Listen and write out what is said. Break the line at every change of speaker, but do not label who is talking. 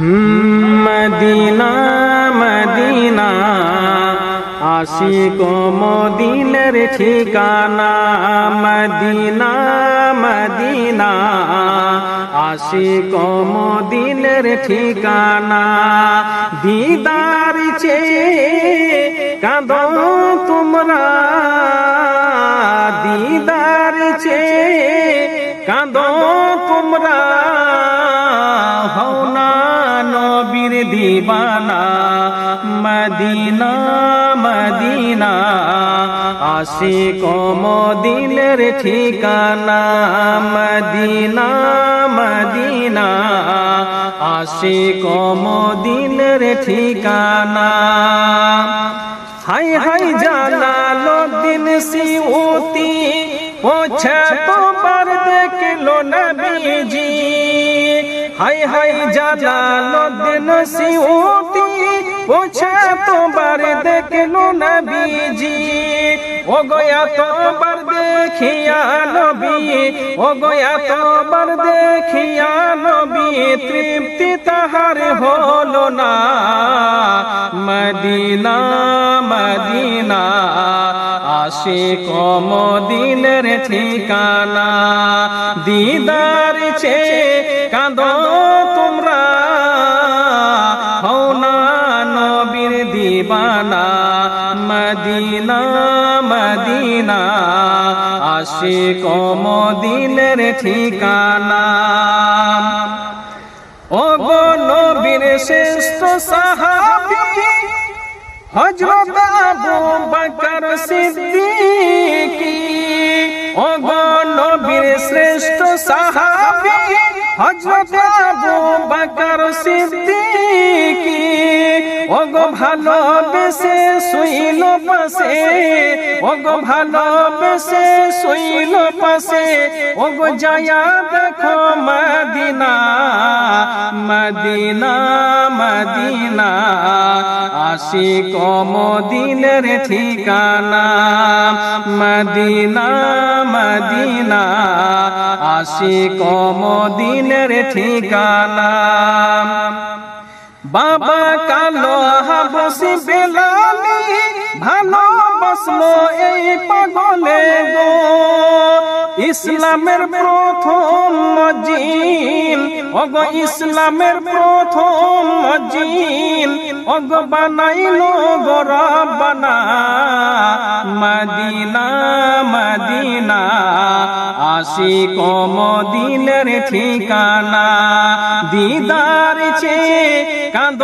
Medina Madina, আশিক মদিনের ঠিকানা, মদিনা মদিনা, আশিক মদিনের ঠিকানা। দিদার চে কাঁদ তোমরা, দিদার চে কাঁদ তোমরা। দিবানা, মদিনা মদিনা, আশিক মদিনের ঠিকানা, মদিনা মদিনা, আশিক মদিনের ঠিকানা। হাই হাই, জালালো দিন সিউতি, পোছে তোমার দেখল নবীজি। হাই হাই জালালো দিন সিউতি পোছে তোমার দেখল নবীজি। ও গয়া তোমার দেখিয়া নবী ও গয়া তোমার দেখিয়া নবী, তৃপ্তি তাহার হলো না। মদিনা আশিক মদিনের ঠিকানা। দিদার চে কাঁদ তোমরা। হও না নবীর দিবানা। মদিনা মদিনা। আশিক মদিনের ঠিকানা। ও গো নবীর শ্রেষ্ঠ সাহাবী, হযরত আবু বকর সিদ্দিকী। ও গো নবীর শ্রেষ্ঠ সাহাবী হযরত আবু বকর সিদ্দিকী। ও গো ভালোবেসে শুইল পাশে ও গো ভালোবেসে শুইল পাশে ও গো যায়া দেখো মদিনা মদিনা মদিনা, আশিক মদিনের ঠিকানা, মদিনা মদিনা, আশিক মদিনের ঠিকানা। বাবা কালো হাবসি বেলালি, ভালো বসল এই পাগলে গো। ইসলামের প্রথম মজিল অগ ইসলামের প্রথম মজিল অগ বানাইলো গরবানা মদিনা মদিনা, আশিক মদিনের ঠিকানা। দিদার চে কাঁদ